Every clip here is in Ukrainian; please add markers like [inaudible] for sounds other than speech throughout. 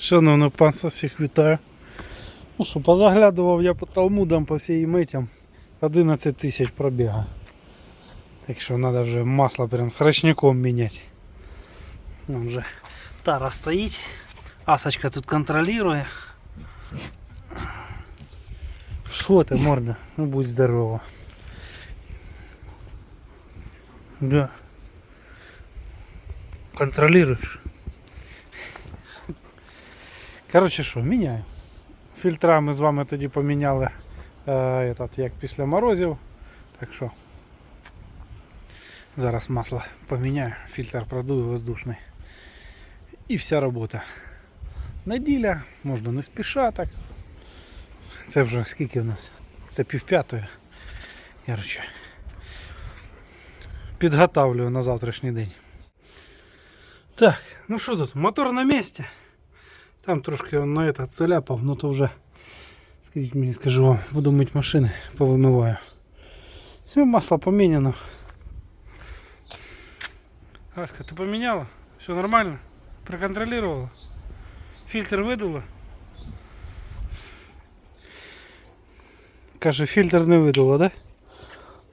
Шановне панство, всіх вітаю. Ну що, позаглядував я по талмудам по всім митям 11 тисяч пробіга. Так що треба вже масло прям з рачником міняти. Там вже тара стоїть. Асочка тут контролює. Що ти, морда? Ну будь здорова. Да. Контролируешь? Коротше що, міняю. Фільтра ми з вами тоді поміняли е, этот, як після морозів. Так що зараз масло поміняю, фільтр продую воздушний. І вся робота. Неділя, можна не спіша так. Це вже скільки в нас? Це півп'ятої. Коротше. Підготавлюю на завтрашній день. Так, ну що тут, мотор на місці. Там трошки он на это заляпав, ну то вже, скажіть мені, скажу вам, буду мити машини, повимиваю. Все, масло поміняно. Аська, ти поміняла? Все нормально? Проконтролировала? Фильтр видула? Каже, фільтр не видула, да?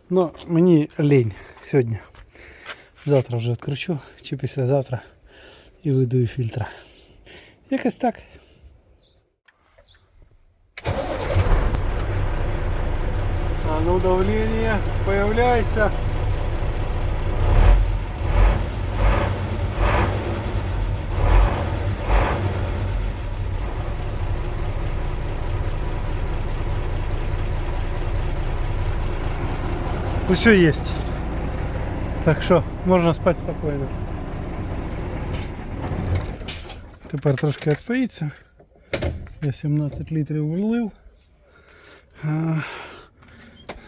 Ну, мені лінь сьогодні. Завтра вже відкручу, чи післязавтра і видую фільтра. Якось так. А ну давление, появляйся. Все есть. Так що можна спати спокійно. Тепер трошки відстоїться. Я 17 літрів влив.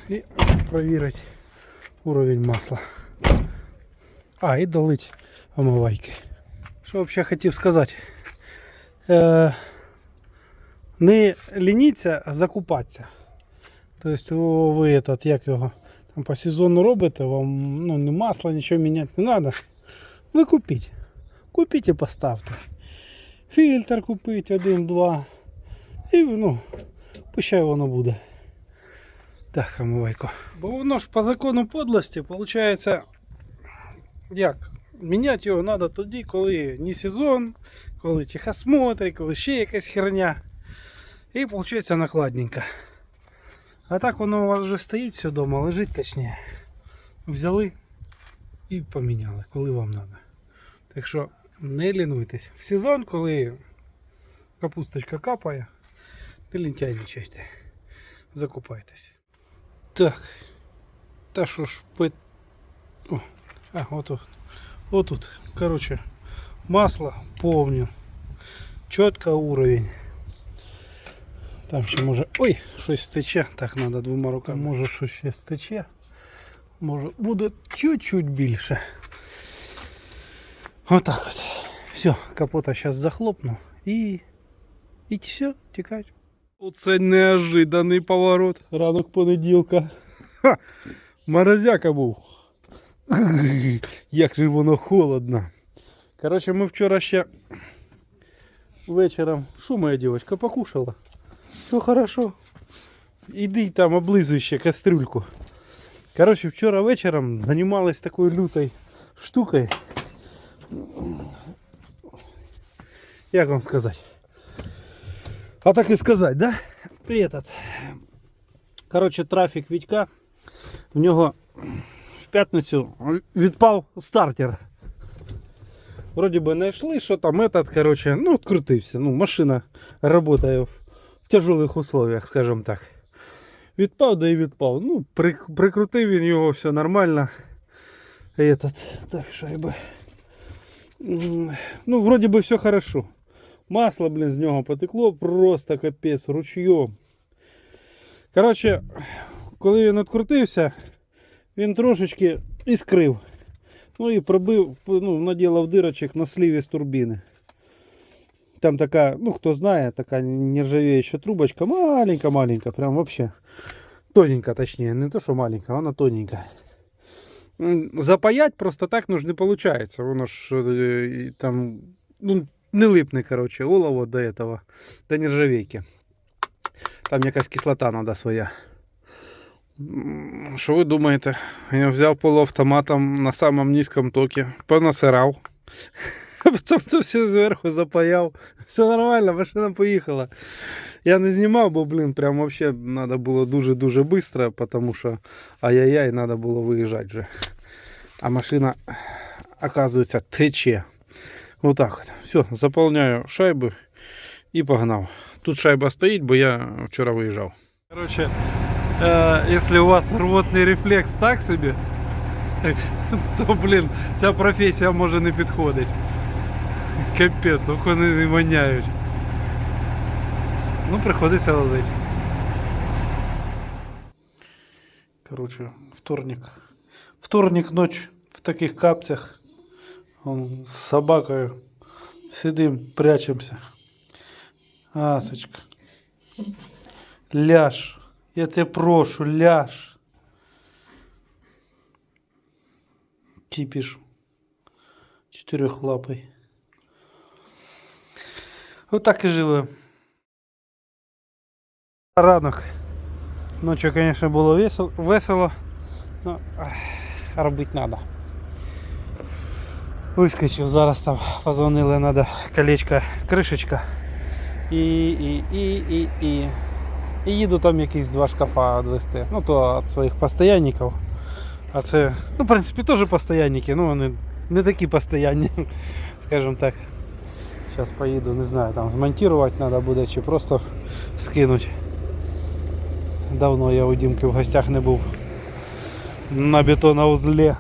І провірити уровень масла. А, і долить омивайки. Що взагалі хотів сказати? Е, не лініться, а закупатися. Тобто ви этот, як його, там по сезону робите, вам ну, не масло, нічого міняти не треба. Ви купіть. Купіть і поставте. Фільтр купити один-два. І ну, пущай воно буде. Так, омивайко. Бо воно ж по закону подлості, виходить, як? Міняти його треба тоді, коли не сезон, коли тихосмотр, коли ще якась херня. І виходить накладненько. А так воно у вас вже стоїть все вдома, лежить точніше. Взяли і поміняли, коли вам треба. Так що не лінуйтесь. В сезон, коли капусточка капає, не лентяйничайте. Закупайтесь. Так. Та що ж пит. О, а, отут. Отут. Короче, масло повню. Чітко уровень. Там ще може... Ой, щось стече. Так, треба двома руками. Може щось ще стече. Може буде чуть-чуть більше. Отак от. Все, капота зараз захлопну і. І все, тікать. Оце неожиданий поворот. Ранок понеділка. Ха! Морозяка був. Як же воно холодно. Коротше, ми вчора ще вечором. Що моя дівчинка покушала? Все хорошо. Іди там облизуй ще кастрюльку. Коротше, вчора вечором займалась такою лютою штукою. Як вам сказати? А так і сказати, да? Этот. Коротше, трафік Вітька. В нього в п'ятницю відпав стартер. Вроді би знайшли, що там этот, короче, ну, відкрутився. Ну, машина працює в, в тяжелих условиях, скажімо так. Відпав, да і відпав. Ну, при, прикрутив він його, все нормально. Этот, так, шайба. Ну, вроді би все хорошо. Масло, блін, з нього потекло, просто капець, ручйом. Коротше, коли він відкрутився, він трошечки іскрив. Ну і пробив, ну, наділав дирочок на сліві з турбіни. Там така, ну хто знає, така нержавеюча трубочка, маленька-маленька, прям вообще. Тоненька, точнее, не то, що маленька, вона тоненька. Запаять просто так ну, ж не виходить. Воно ж е, там, ну, не липне, короче, олово до этого, до нержавейки. Там якась кислота надо своя. Що ви думаєте? Я взяв полуавтоматом на самому низькому токі, понасирав. [laughs] Потім все зверху запаяв. Все нормально, машина поїхала. Я не знімав, бо, блін, прям вообще треба було дуже-дуже швидко, тому що ай-яй-яй, треба було виїжджати вже. А машина, оказується, тече. Отак от. Все, заповняю шайби і погнав. Тут шайба стоїть, бо я вчора виїжджав. Короче, если у вас рвотний рефлекс так собі, то, блін, ця професія може не підходить. Капець, не воняють. Ну, приходиться лазити. Короче, вторник. Вторник ночь в таких капцях. Он с собакою. Сидим, прячемся. Асочка. Ляж. Я тебе прошу, ляж. Кипиш. Чотирьохлапий. Отак і живемо Ранок. Ночью, конечно, було весело, весело но ах, робити треба. Вискочив, зараз там позвонили, треба колечко, кришечка. І, і, і, і, і. І їду там якісь два шкафа відвести. Ну то від своїх постоянників. А це, ну, в принципі, теж постоянники, ну вони не такі постоянні, [laughs] скажімо так. Зараз поїду, не знаю, там змонтувати треба буде чи просто скинуть. Давно я у Дімки в гостях не був на бетоноузлі.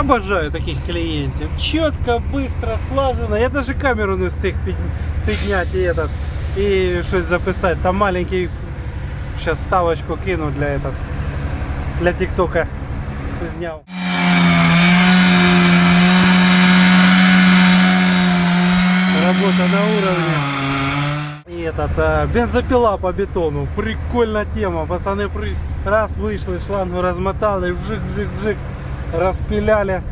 Обожаю таких клієнтів. Чітко, швидко, слажено. Я навіть камеру не встиг під- підняти і, этот, і щось записати. Там маленький зараз ставочку кину для этот, для тіктока зняв. Работа на уровне. И этот, э, бензопила по бетону. Прикольная тема. Пацаны при- раз вышли, шлангу размотали, вжик-вжик-вжик, распиляли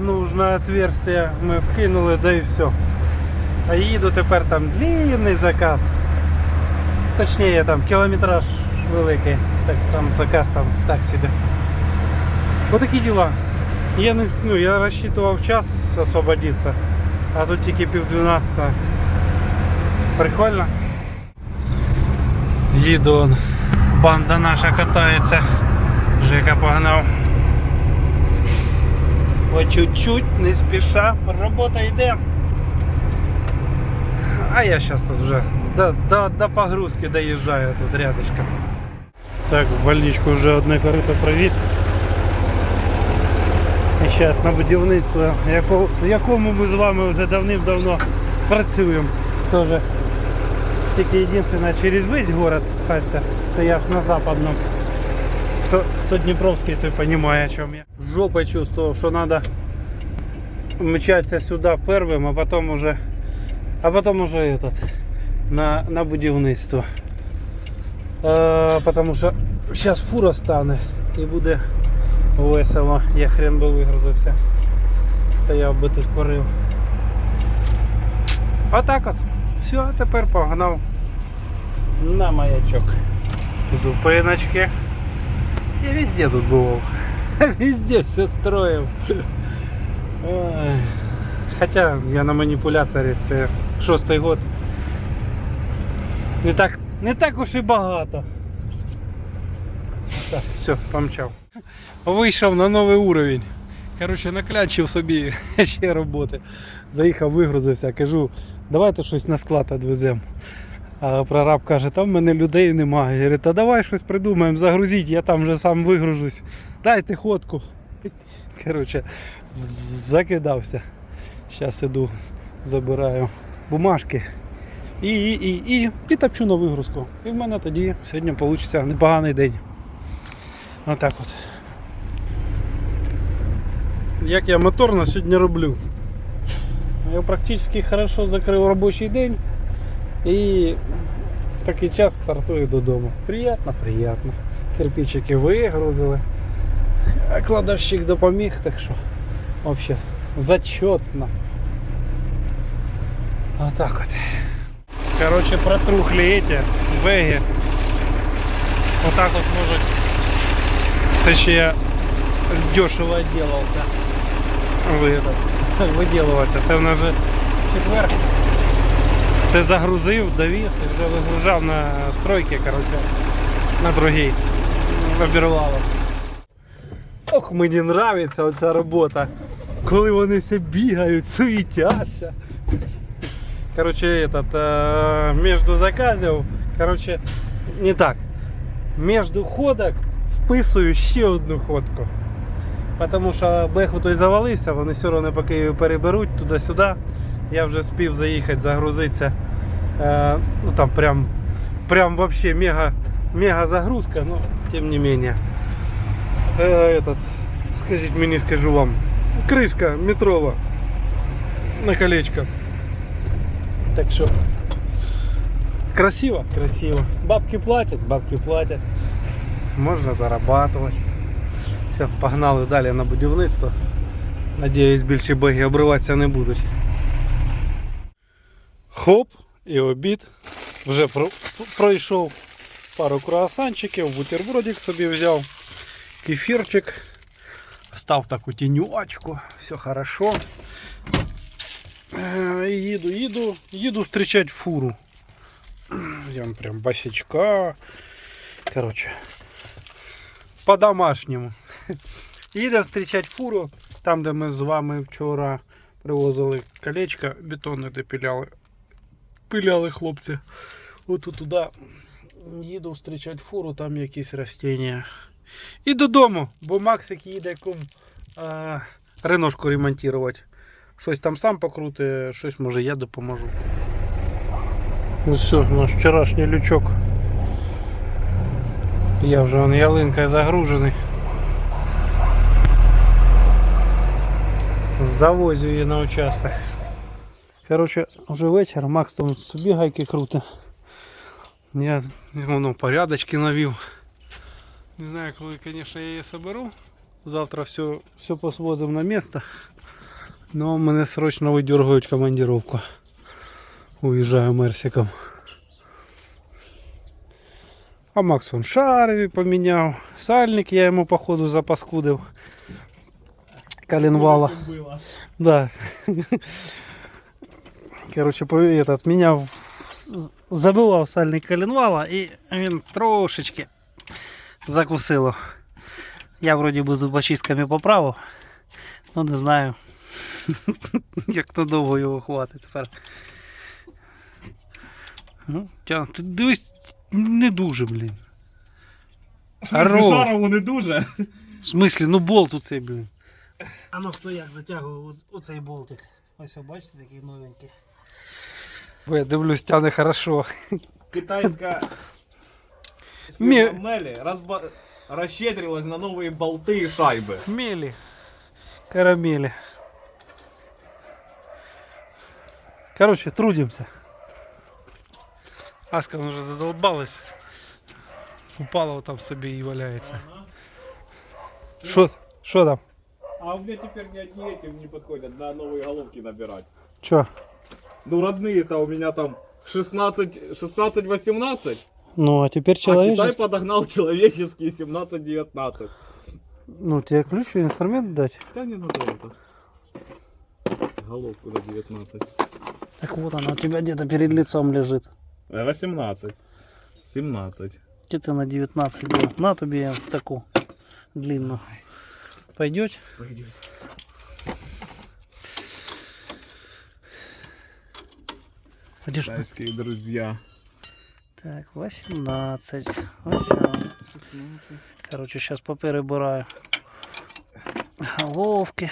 нужное отверстие. Мы вкинули, да и все. А їду тепер там длинний заказ. Точніше там кілометраж великий. Так там заказ там так собі. Отакі діла. Я не ну, я рассчитывал час освободиться, а тут тільки пів 12. Прикольно. Їду. Банда наша катається. Жека погнав. По чуть-чуть, не спіша, робота йде. А я зараз тут вже до, до, до погрузки доїжджаю тут рядышком. Так, в больничку вже одне корито привіз. І зараз на будівництво, яко- якому ми з вами вже давним-давно працюємо. Тоже. Тільки єдине через весь город Хальця, це я на западному. Хто, хто Дніпровський, той розуміє, о чому я. Жопой чувствував, що треба мчатися сюди первим, а потім уже, а потім уже этот, на, на будівництво. Е, потому що зараз фура стане і буде весело. Я хрен би вигрузився. Стояв би тут порив. Отак от. Все, а тепер погнав на маячок. Зупиночки. Я везде тут бував. [laughs] Везде все строїв. Хоча я на маніпуляторі це шостий год. Не так, не так уж і багато. Так, все, помчав. Вийшов на новий уровень. Коротше, наклячив собі [laughs] ще роботи. Заїхав, вигрузився, кажу, давайте щось на склад відвеземо. А прораб каже, там в мене людей немає. Я говорю, та давай щось придумаємо, загрузіть, я там вже сам вигружусь. Дайте ходку. [laughs] Коротше, закидався. Зараз іду, забираю бумажки. І, і, і, і, і топчу на вигрузку. І в мене тоді сьогодні вийде непоганий день. Отак от. Як я моторно сьогодні роблю. Я практично хорошо закрив робочий день і в такий час стартую додому. Приятно, приятно. Кирпичики вигрузили. Кладовщик допоміг, так що взагалі Зачетно. Вот так вот. Короче, протрухли эти беги. Вот так вот может. Точнее, дешево отделался. Этот, [laughs] виділувався. Це в нас же четвер. Це загрузив, довіз і вже вигружав на стройки, короче, на другий. Обірвало. Ох, мені нравиться оця робота. Коли вони все бігають, суетяться. Короче, этот, э, между заказів, короче, не так. Между ходок вписую ще одну ходку. Тому що беху той завалився, вони все одно по Києві переберуть туди-сюди. Я вже спів заїхати, загрузитися. Е, ну там прям, прям вообще мега, мега загрузка, но тем не менее. Е, этот, скажіть мені, скажу вам. Кришка метрова на колечко. Так що красиво, красиво. Бабки платять, бабки платять. Можна зарабатувати. Все, погнали далі на будівництво. Надіюсь, більше баги обриватися не будуть. Хоп, і обід. Вже про- пройшов пару круасанчиків, бутербродик собі взяв, кефірчик, став таку тінюачку, все хорошо. Е, і Їду, їду, їду зустрічати фуру. Я прям босячка. Короче, по-домашньому. [laughs] Їдемо зустрічати фуру, там, де ми з вами вчора привозили колечко, бетонне де пиляли. Пиляли хлопці. От туди їду зустрічати фуру, там якісь ростіння. І додому, бо Максик їде кум а, реношку ремонтувати. Щось там сам покрути, щось може я допоможу. Ну все, наш вчорашній лючок. Я вже вон ялинкою загружений. Завозю її на участок. Короче, вже вечір, Макс там собі гайки крути. Я воно порядочки навів. Не знаю, коли, конечно, я її соберу. Завтра все, все посвозим на место. Но мене срочно видергають командировку. Уїжджаю мерсиком. А Макс он шарові поміняв. Сальник я йому походу запаскудив. Коленвала. Да. Короче, этот, меняв, с- забивав сальник коленвала і він трошечки закусило. Я вроді би зубочистками поправив, ну не знаю, [laughs] як надовго його хватить тепер. Ну, ти дивись, не дуже, блін. Здорово. Шарову не дуже. В смислі, ну болт у цей, блін. А ну стояк, затягую оцей болтик. Ось, о, бачите, такий новенький. Бо я дивлюсь, тяне хорошо. Китайская [laughs] Ме- фирма Мели разба... расщедрилась на новые болты и шайбы. Мели. Карамели. Короче, трудимся. Аска уже задолбалась. Упала вот там собі і валяється. Що що там? А у меня теперь ни одни эти не подходят на новые головки набирать. Чо? Ну родные-то у меня там 16, 16-18, Ну, а теперь а Китай человеческий. подогнал человеческие 17-19. Ну, тебе ключ инструмент дать? Да не надо это. Головку на 19. Так вот она у тебя где-то перед лицом лежит. 18. 17. Где ты на 19 был? На тебе я таку длинную. Пойдет? Пойдет. Китайские друзья. Так, 18. Ось воно. 16. Короче, сейчас поперебираю. Головки.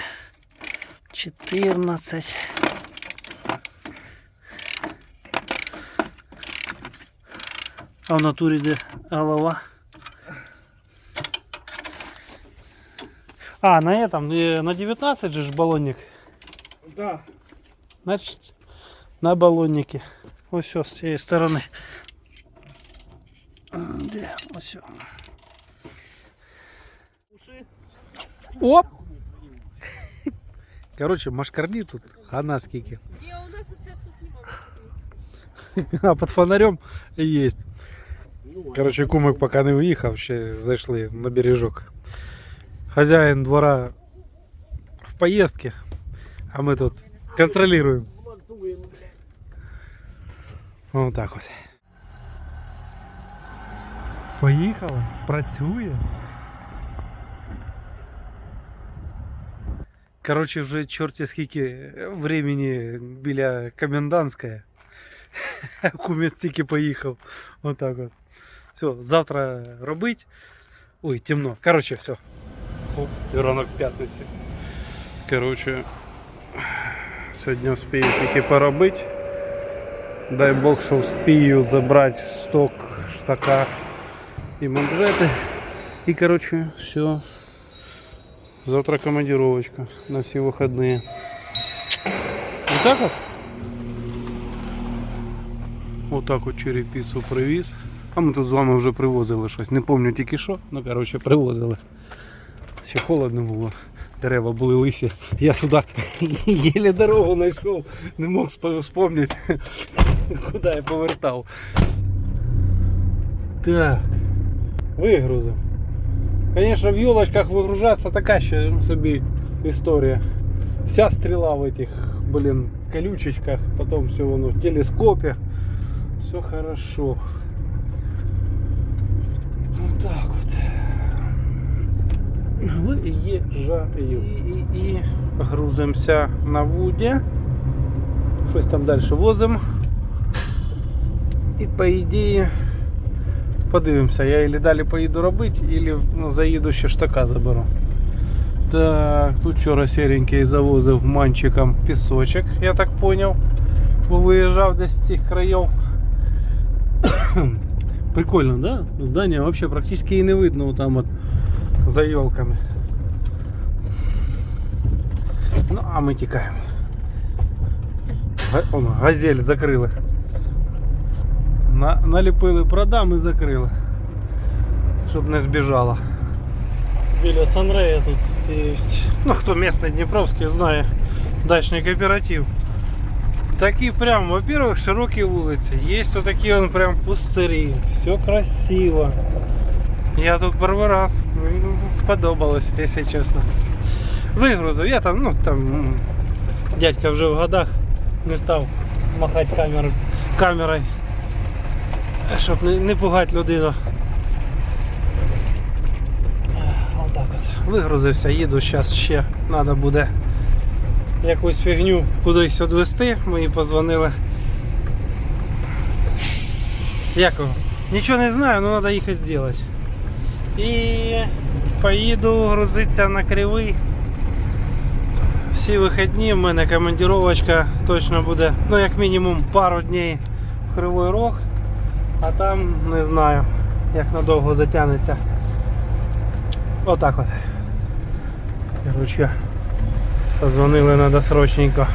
14. А в натурі де голова? А, на этом, э, на 19 же ж баллонник. Да. Значит, на баллоннике. Ось все, з цієї сторони. А, Де? Ось. сьо. Оп! Короче, машкарни тут, она скільки. Где у нас вот сейчас тут нема. [laughs] А під фонарем є. Короче, кумик поки не уїхав, ще зайшли на бережок. Хазяїн двора в поїздці, а ми тут контролюємо. Вот так ось. Поїхала, працює. Короче, вже чорті скільки времени біля комендантської. [laughs] Кумець тільки поїхав. Отак от. Все, завтра робить. Ой, темно. Короче, все. Хоп, і ранок п'ятниці. Короче, сьогодні вспію тільки поробити. Дай Бог, що вспію забрати сток, штака і манжети. І короче, все. Завтра командировочка на всі вихідні. Вот так от? Отак от черепицю привіз. А ми тут з вами вже привозили щось. Не пам'ятаю тільки що, ну коротше привозили. Ще холодно було. Дерева були лисі. Я сюди єле дорогу знайшов. Не мог спо- вспомнити, куди я повертав. Так. Вигрузив. Звісно, в елочках вигружатися така ще собі історія. Вся стріла в этих, блин, колючечках, потом все воно в телескопе. Все хорошо. Виїжджаю. І, і, і грузимося на вуді. Щось там далі возимо. І по ідеї подивимося, я или далі поїду робити, или ну, заїду ще штака заберу. Так, тут вчора серенький завозив манчиком пісочок, я так поняв. Бо виїжджав десь з цих країв. [coughs] Прикольно, да? Здання вообще практически і не видно вот там от за елками. Ну, а ми тікаємо. Га- Он, газель закрили. На, наліпили продам і закрили. Щоб не збіжала. Біля Санрея тут є. Ну, хто місний Дніпровський знає дачний кооператив. Такі прям, во-первых, широкі вулиці. Є то такі он прям пустирі. Все красиво. Я тут перший раз. Ну, Сподобалось, якщо чесно. Вигрузив. Я там, ну там дядька вже в годах не став махати камерою, камерою, щоб не, не пугати людину. Отак от. Вигрузився, їду, зараз ще треба буде якусь фігню кудись відвести. Мені позвонили. Як? Нічого не знаю, але треба їхати зробити. І поїду грузитися на кривий. Всі вихідні в мене командировочка точно буде, ну як мінімум пару днів в Кривий Рог, а там не знаю, як надовго затягнеться. Отак от. Короче, позвонили надо срочненько.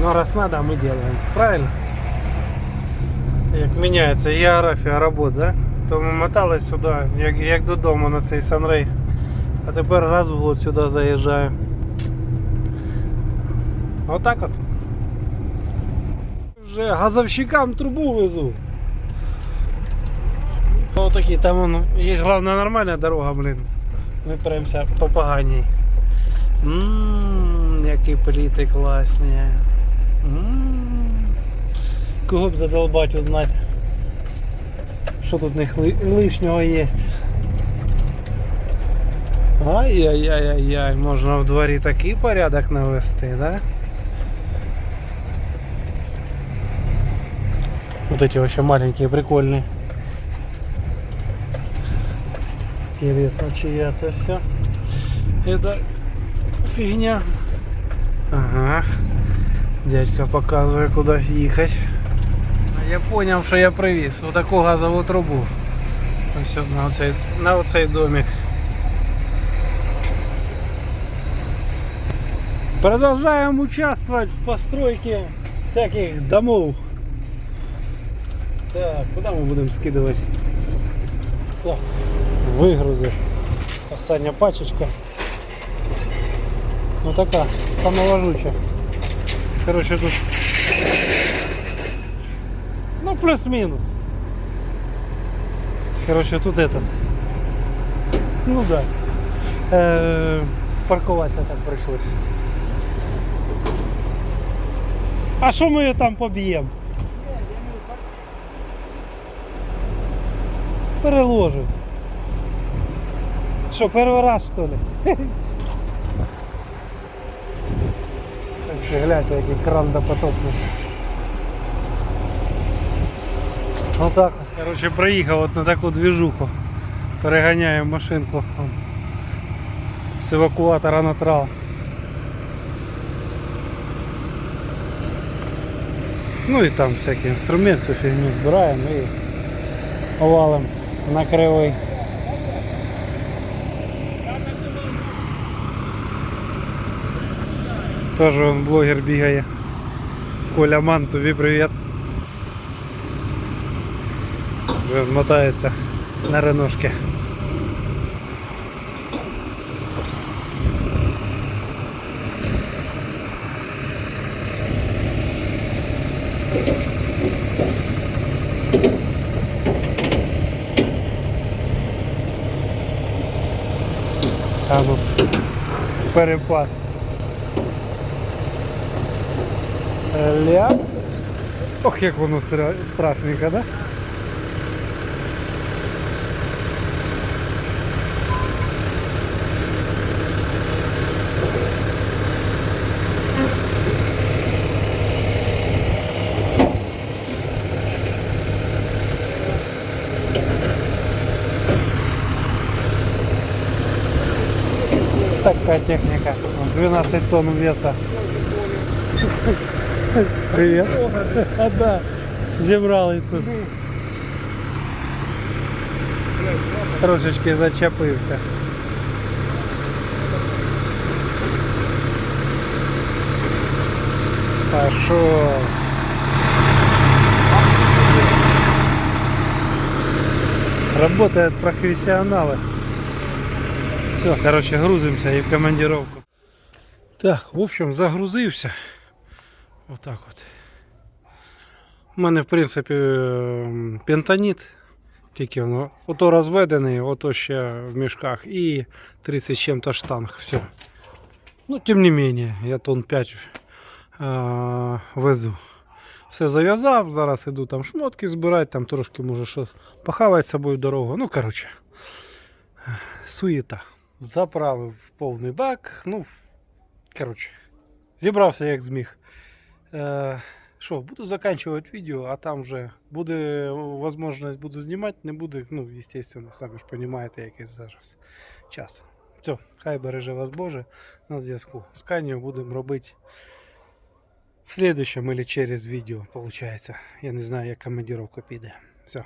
Но раз надо, мы делаем. Правильно? Як міняється географія робот, да? То ми мотались сюди, як, як додому на цей Санрей. А тепер раз в год сюди заїжджаємо. Отак от. Вже газовщикам трубу везу. Отакі, там воно. Є головна нормальна дорога, блін. Ми премся по поганій. Ммм, які пліти класні. Ммм. Кого б задолбать узнать, що тут в них ли- лишнього є. Ай-яй-яй-яй, можна в дворі такий порядок навести, да? Вот эти вообще маленькие, прикольные. Интересно, чья это все? Это фигня. Ага. Дядька показує кудись їхати. А Я зрозумів, що я привіз. Отаку газову трубу. Ось на оцей, на оцей домик. Продолжаем участвовать в постройке всяких домов. Так, куда мы будем скидывать? Так, выгрузы. Остання пачечка. Ну така, самоважуча. Короче, тут. Ну, плюс-минус. Короче, тут этот. Ну да. Э, паркуватися так прийшлось. А що ми там поб'ємо? Переложить. Що, перший раз що ли? [laughs] Так що гляньте, який кран допотопний. Отак от. Короче, проїхав от на таку движуху. Переганяю машинку з евакуатора на трал. Ну і там всякий інструмент, всю фігню збираємо і валим на кривий. Теж он блогер бігає. Коля Ман, тобі привіт. Він мотається на реношки. Перепад. Ля. Ох, як воно страшненько, да? Такая техника. 12 тонн веса. Привет. А, да. Зібрались тут. Трошечки зачепився. Пошел. Работают профессионалы. Все, короче, грузимся и в командировку. Так, в общем, загрузився. Отак от. У мене, в принципі, ем, пентаніт. Тільки воно ото розведений, ото ще в мішках і 30 з чим-то штанг. Все. Ну, тим не менее, я тонн 5 е, везу. Все зав'язав, зараз іду там шмотки збирати, там трошки може що похавати з собою дорогу. Ну, коротше, суєта. Заправив повний бак. Ну, коротше, зібрався як зміг. Е, Що, буду заканчивать відео, а там вже буде можливість буду знімати, не буде, ну, естественно, самі ж розумієте, який зараз час. Все, хай береже вас Боже на зв'язку. з Сканію будемо робити в следующем или через відео, виходить. Я не знаю, як командировка піде. Все,